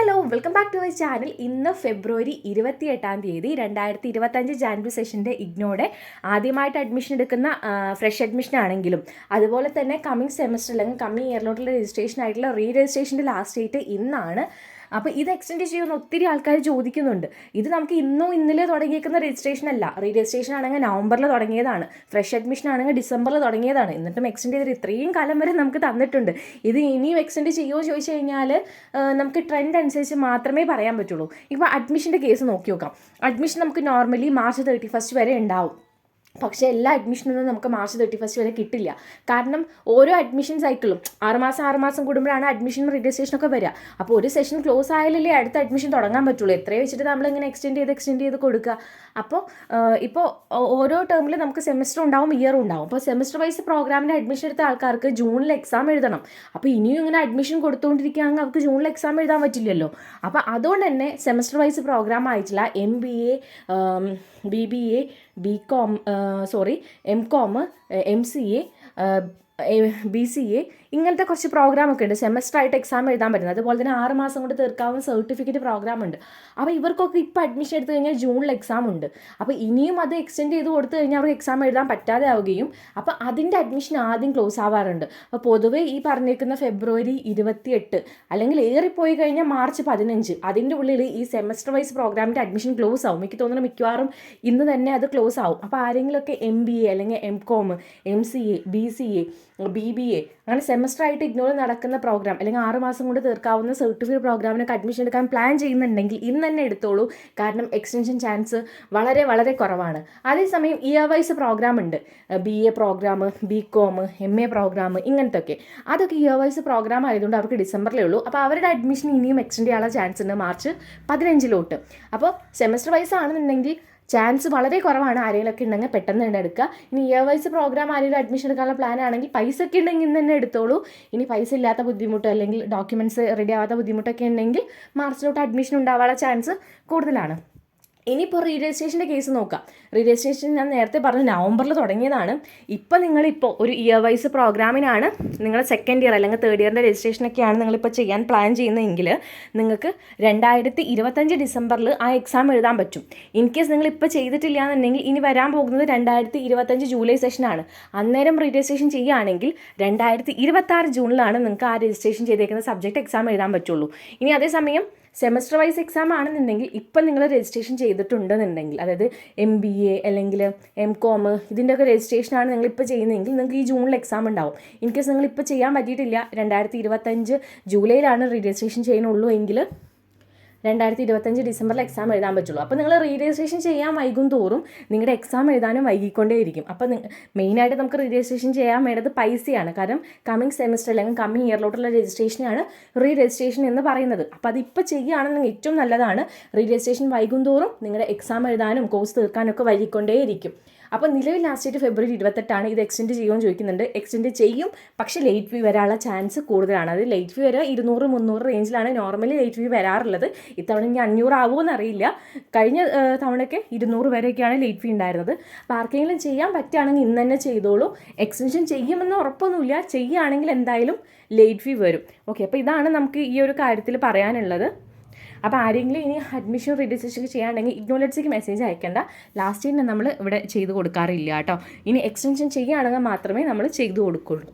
Hello welcome back to my channel ഇന്ന് ഫെബ്രുവരി ഇരുപത്തി എട്ടാം തീയതി രണ്ടായിരത്തി ഇരുപത്തഞ്ച് ജാനുവരി സെഷന്റെ ഇഗ്നോടെ ആദ്യമായിട്ട് അഡ്മിഷൻ എടുക്കുന്ന ഫ്രഷ് അഡ്മിഷൻ ആണെങ്കിലും അതുപോലെ തന്നെ കമ്മിങ് സെമസ്റ്റർ അല്ലെങ്കിൽ കമ്മിങ് ഇയറിലോട്ടുള്ള രജിസ്ട്രേഷൻ ആയിട്ടുള്ള റീ രജിസ്ട്രേഷന്റെ ലാസ്റ്റ് ഡേറ്റ് ഇന്നാണ് അപ്പോൾ ഇത് എക്സ്റ്റെൻഡ് ചെയ്യുമെന്ന് ഒത്തിരി ആൾക്കാർ ചോദിക്കുന്നുണ്ട്. ഇത് നമുക്ക് ഇന്നോ ഇന്നലെ തുടങ്ങിയേക്കുന്ന രജിസ്ട്രേഷൻ അല്ല. റീ രജിസ്ട്രേഷൻ ആണെങ്കിൽ നവംബറിൽ തുടങ്ങിയതാണ്. ഫ്രഷ് അഡ്മിഷൻ ആണെങ്കിൽ ഡിസംബറിൽ തുടങ്ങിയതാണ്. എന്നിട്ടും എക്സ്റ്റെൻഡ് ചെയ്തിട്ട് ഇത്രയും കാലം വരെ നമുക്ക് തന്നിട്ടുണ്ട്. ഇത് ഇനിയും എക്സ്റ്റെൻഡ് ചെയ്യുമോ ചോദിച്ചു കഴിഞ്ഞാൽ നമുക്ക് ട്രെൻഡ് അനുസരിച്ച് മാത്രമേ പറയാൻ പറ്റുള്ളൂ. ഇപ്പോൾ അഡ്മിഷന്റെ കേസ് നോക്കി നോക്കാം. അഡ്മിഷൻ നമുക്ക് നോർമലി മാർച്ച് തേർട്ടി ഫസ്റ്റ് വരെ ഉണ്ടാവും. പക്ഷേ എല്ലാ അഡ്മിഷനൊന്നും നമുക്ക് മാർച്ച് തേർട്ടി ഫസ്റ്റ് വരെ കിട്ടില്ല. കാരണം ഓരോ അഡ്മിഷൻ സൈക്കിളും ആറുമാസം ആറുമാസം കൂടുമ്പോഴാണ് അഡ്മിഷൻ രജിസ്ട്രേഷനൊക്കെ വരിക അപ്പോൾ ഒരു സെഷൻ ക്ലോസ് ആയാലല്ലേ അടുത്ത അഡ്മിഷൻ തുടങ്ങാൻ പറ്റുള്ളൂ. എത്രയോ വെച്ചിട്ട് നമ്മൾ ഇങ്ങനെ എക്സ്റ്റെൻഡ് ചെയ്ത് എക്സ്റ്റെൻഡ് ചെയ്ത് കൊടുക്കുക അപ്പോൾ ഇപ്പോൾ ഓരോ ടേമിൽ നമുക്ക് സെമസ്റ്റർ ഉണ്ടാവും ഇയർ ഉണ്ടാവും. അപ്പോൾ സെമസ്റ്റർ വൈസ് പ്രോഗ്രാമിന് അഡ്മിഷൻ എടുത്ത ആൾക്കാർക്ക് ജൂണിൽ എക്സാം എഴുതണം. അപ്പോൾ ഇനിയും ഇങ്ങനെ അഡ്മിഷൻ കൊടുത്തുകൊണ്ടിരിക്കുകയാണെങ്കിൽ അവർക്ക് ജൂണിൽ എക്സാം എഴുതാൻ പറ്റില്ലല്ലോ. അപ്പോൾ അതുകൊണ്ട് തന്നെ സെമസ്റ്റർ വൈസ് പ്രോഗ്രാം ആയിട്ടുള്ള M B A B B A B com sorry M com M C A B C A ഇങ്ങനത്തെ കുറച്ച് പ്രോഗ്രാമൊക്കെ ഉണ്ട്. സെമസ്റ്റർ ആയിട്ട് എക്സാം എഴുതാൻ പറ്റുന്നത്. അതുപോലെ തന്നെ ആറ് മാസം കൊണ്ട് തീർക്കാവുന്ന സർട്ടിഫിക്കറ്റ് പ്രോഗ്രാം ഉണ്ട്. അപ്പോൾ ഇവർക്കൊക്കെ ഇപ്പോൾ അഡ്മിഷൻ എടുത്തു കഴിഞ്ഞാൽ ജൂണിൽ എക്സാം ഉണ്ട്. അപ്പോൾ ഇനിയും അത് എക്സ്റ്റെൻഡ് ചെയ്ത് കൊടുത്തു കഴിഞ്ഞാൽ അവർക്ക് എക്സാം എഴുതാൻ പറ്റാതെ ആവുകയും അപ്പോൾ അതിന്റെ അഡ്മിഷൻ ആദ്യം ക്ലോസ് ആവാറുണ്ട്. അപ്പോൾ പൊതുവേ ഈ പറഞ്ഞേക്കുന്ന ഫെബ്രുവരി ഇരുപത്തിയെട്ട് അല്ലെങ്കിൽ ഏറിപ്പോയി കഴിഞ്ഞാൽ മാർച്ച് പതിനഞ്ച് അതിന്റെ ഉള്ളിൽ ഈ സെമസ്റ്റർ വൈസ് പ്രോഗ്രാമിന്റെ അഡ്മിഷൻ ക്ലോസ് ആവും. എനിക്ക് തോന്നുന്നു മിക്കവാറും ഇന്ന് തന്നെ അത് ക്ലോസ് ആവും. അപ്പോൾ ആരെങ്കിലുമൊക്കെ എം ബി എ അല്ലെങ്കിൽ M com M C A B C A B B A അങ്ങനെ സെമസ്റ്റർ ആയിട്ട് ഇഗ്നോർ നടക്കുന്ന പ്രോഗ്രാം അല്ലെങ്കിൽ ആറ് മാസം കൊണ്ട് തീർക്കാവുന്ന സർട്ടിഫിക്കറ്റ് പ്രോഗ്രാമിനൊക്കെ അഡ്മിഷൻ എടുക്കാൻ പ്ലാൻ ചെയ്യുന്നുണ്ടെങ്കിൽ ഇന്ന് തന്നെ എടുത്തോളൂ. കാരണം എക്സ്റ്റൻഷൻ ചാൻസ് വളരെ വളരെ കുറവാണ്. അതേസമയം ഇയർ വൈസ് പ്രോഗ്രാം ഉണ്ട്. B A programme B com M A programme ഇങ്ങനത്തെയൊക്കെ അതൊക്കെ ഇയർ വൈസ് പ്രോഗ്രാം ആയതുകൊണ്ട് അവർക്ക് ഡിസംബറിലേ ഉള്ളൂ. അപ്പോൾ അവരുടെ അഡ്മിഷൻ ഇനിയും എക്സ്റ്റെൻഡ് ചെയ്യാനുള്ള ചാൻസ് ഉണ്ട് മാർച്ച് പതിനഞ്ചിലോട്ട്. അപ്പോൾ സെമസ്റ്റർ വൈസ് ആണെന്നുണ്ടെങ്കിൽ ചാൻസ് വളരെ കുറവാണ് ആരെങ്കിലുമൊക്കെ ഉണ്ടെങ്കിൽ പെട്ടെന്ന് തന്നെ എടുക്കുക. ഇനി ഇയർ വൈസ് പ്രോഗ്രാം ആരെങ്കിലും അഡ്മിഷൻ എടുക്കാനുള്ള പ്ലാൻ ആണെങ്കിൽ പൈസ ഒക്കെ ഉണ്ടെങ്കിൽ തന്നെ എടുത്തോളൂ. ഇനി പൈസ ഇല്ലാത്ത ബുദ്ധിമുട്ട് അല്ലെങ്കിൽ ഡോക്യുമെന്റ്സ് റെഡി ആവാത്ത ബുദ്ധിമുട്ടൊക്കെ ഉണ്ടെങ്കിൽ മാർച്ചിലോട്ട് അഡ്മിഷൻ ഉണ്ടാവാനുള്ള ചാൻസ് കൂടുതലാണ്. ഇനിയിപ്പോൾ റീ രജിസ്ട്രേഷന്റെ കേസ് നോക്കാം. റീ രജിസ്ട്രേഷൻ ഞാൻ നേരത്തെ പറഞ്ഞു നവംബറിൽ തുടങ്ങിയതാണ്. ഇപ്പോൾ നിങ്ങളിപ്പോൾ ഒരു ഇയർ വൈസ് പ്രോഗ്രാമിനാണ് നിങ്ങൾ സെക്കൻഡ് ഇയർ അല്ലെങ്കിൽ തേർഡ് ഇയറിന്റെ രജിസ്ട്രേഷനൊക്കെയാണ് നിങ്ങളിപ്പോൾ ചെയ്യാൻ പ്ലാൻ ചെയ്യുന്നതെങ്കിൽ നിങ്ങൾക്ക് രണ്ടായിരത്തി ഇരുപത്തഞ്ച് ഡിസംബറിൽ ആ എക്സാം എഴുതാൻ പറ്റും. ഇൻ കേസ് നിങ്ങൾ ഇപ്പോൾ ചെയ്തിട്ടില്ല എന്നുണ്ടെങ്കിൽ ഇനി വരാൻ പോകുന്നത് രണ്ടായിരത്തി ഇരുപത്തഞ്ച് ജൂലൈ സെഷനാണ് അന്നേരം റീ രജിസ്ട്രേഷൻ ചെയ്യുകയാണെങ്കിൽ രണ്ടായിരത്തി ഇരുപത്താറ് ജൂണിലാണ് നിങ്ങൾക്ക് ആ രജിസ്ട്രേഷൻ ചെയ്തേക്കുന്ന സബ്ജക്റ്റ് എക്സാം എഴുതാൻ പറ്റുള്ളൂ. ഇനി അതേസമയം സെമസ്റ്റർ വൈസ് എക്സാം ആണെന്നുണ്ടെങ്കിൽ ഇപ്പം നിങ്ങൾ രജിസ്ട്രേഷൻ ചെയ്തിട്ടുണ്ടെന്നുണ്ടെങ്കിൽ അതായത് എം ബി എ അല്ലെങ്കിൽ എം കോം ഇതിന്റെയൊക്കെ രജിസ്ട്രേഷനാണ് നിങ്ങൾ ഇപ്പോൾ ചെയ്യുന്നതെങ്കിൽ നിങ്ങൾക്ക് ഈ ജൂണിൽ എക്സാം ഉണ്ടാവും. ഇൻ കേസ് നിങ്ങൾ ഇപ്പോൾ ചെയ്യാൻ പറ്റിയിട്ടില്ല രണ്ടായിരത്തി ഇരുപത്തഞ്ച് ജൂലൈയിലാണ് രജിസ്ട്രേഷൻ ചെയ്യുന്നുള്ളൂ എങ്കിൽ രണ്ടായിരത്തി ഇരുപത്തഞ്ച് ഡിസംബറിൽ എക്സാം എഴുതാൻ പറ്റുള്ളൂ. അപ്പോൾ നിങ്ങൾ റീ രജിസ്ട്രേഷൻ ചെയ്യാൻ വൈകും തോറും നിങ്ങളുടെ എക്സാം എഴുതാനും വൈകിക്കൊണ്ടേയിരിക്കും. അപ്പോൾ മെയിനായിട്ട് നമുക്ക് റീ രജിസ്ട്രേഷൻ ചെയ്യാൻ വേണ്ടത് പൈസയാണ്. കാരണം കമ്മിങ് സെമിസ്റ്റർ അല്ലെങ്കിൽ കമ്മിങ് ഇയറിലോട്ടുള്ള രജിസ്ട്രേഷനാണ് റീ രജിസ്ട്രേഷൻ എന്ന് പറയുന്നത്. അപ്പോൾ അതിപ്പോൾ ചെയ്യുകയാണെന്നുണ്ടെങ്കിൽ ഏറ്റവും നല്ലതാണ് റീ രജിസ്ട്രേഷൻ വൈകും തോറും നിങ്ങളുടെ എക്സാം എഴുതാനും കോഴ്സ് തീർക്കാനൊക്കെ വൈകിക്കൊണ്ടേയിരിക്കും. അപ്പോൾ നിലവിൽ ലാസ്റ്റ് ഡേറ്റ് ഫെബ്രുവരി ഇരുപത്തെട്ടാണ്. ഇത് എക്സ്റ്റെൻഡ് ചെയ്യുമെന്ന് ചോദിക്കുന്നുണ്ട്. എക്സ്റ്റെൻഡ് ചെയ്യും. പക്ഷേ ലേറ്റ് ഫീ വരാനുള്ള ചാൻസ് കൂടുതലാണ്. അത് ലേറ്റ് ഫീ വരെ ഇരുന്നൂറ് മുന്നൂറ് റേഞ്ചിലാണ് നോർമലി ലേറ്റ് ഫീ വരാറുള്ളത്. ഇത്തവണ ഇനി അഞ്ഞൂറാവുമോ എന്നറിയില്ല കഴിഞ്ഞ തവണയൊക്കെ ഇരുന്നൂറ് വരെയൊക്കെയാണ് ലേറ്റ് ഫീ ഉണ്ടായിരുന്നത് അപ്പോൾ ആർക്കെങ്കിലും ചെയ്യാൻ പറ്റുകയാണെങ്കിൽ ഇന്ന് തന്നെ ചെയ്തോളൂ. എക്സ്റ്റൻഷൻ ചെയ്യുമെന്ന് ഉറപ്പൊന്നുമില്ല. ചെയ്യുകയാണെങ്കിൽ എന്തായാലും ലേറ്റ് ഫീ വരും. ഓക്കെ അപ്പോൾ ഇതാണ് നമുക്ക് ഈ ഒരു കാര്യത്തിൽ പറയാനുള്ളത്. അപ്പോൾ ആരെങ്കിലും ഇനി അഡ്മിഷൻ രജിസ്ട്രേഷൻ ചെയ്യാണ്ടെങ്കിൽ ഇഗ്നോലറ്റ്സിക്ക് മെസ്സേജ് അയക്കേണ്ട. ലാസ്റ്റ് തന്നെ നമ്മൾ ഇവിടെ ചെയ്ത് കൊടുക്കാറില്ല കേട്ടോ. ഇനി എക്സ്റ്റൻഷൻ ചെയ്യുകയാണെങ്കിൽ മാത്രമേ നമ്മൾ ചെയ്തു കൊടുക്കുള്ളൂ.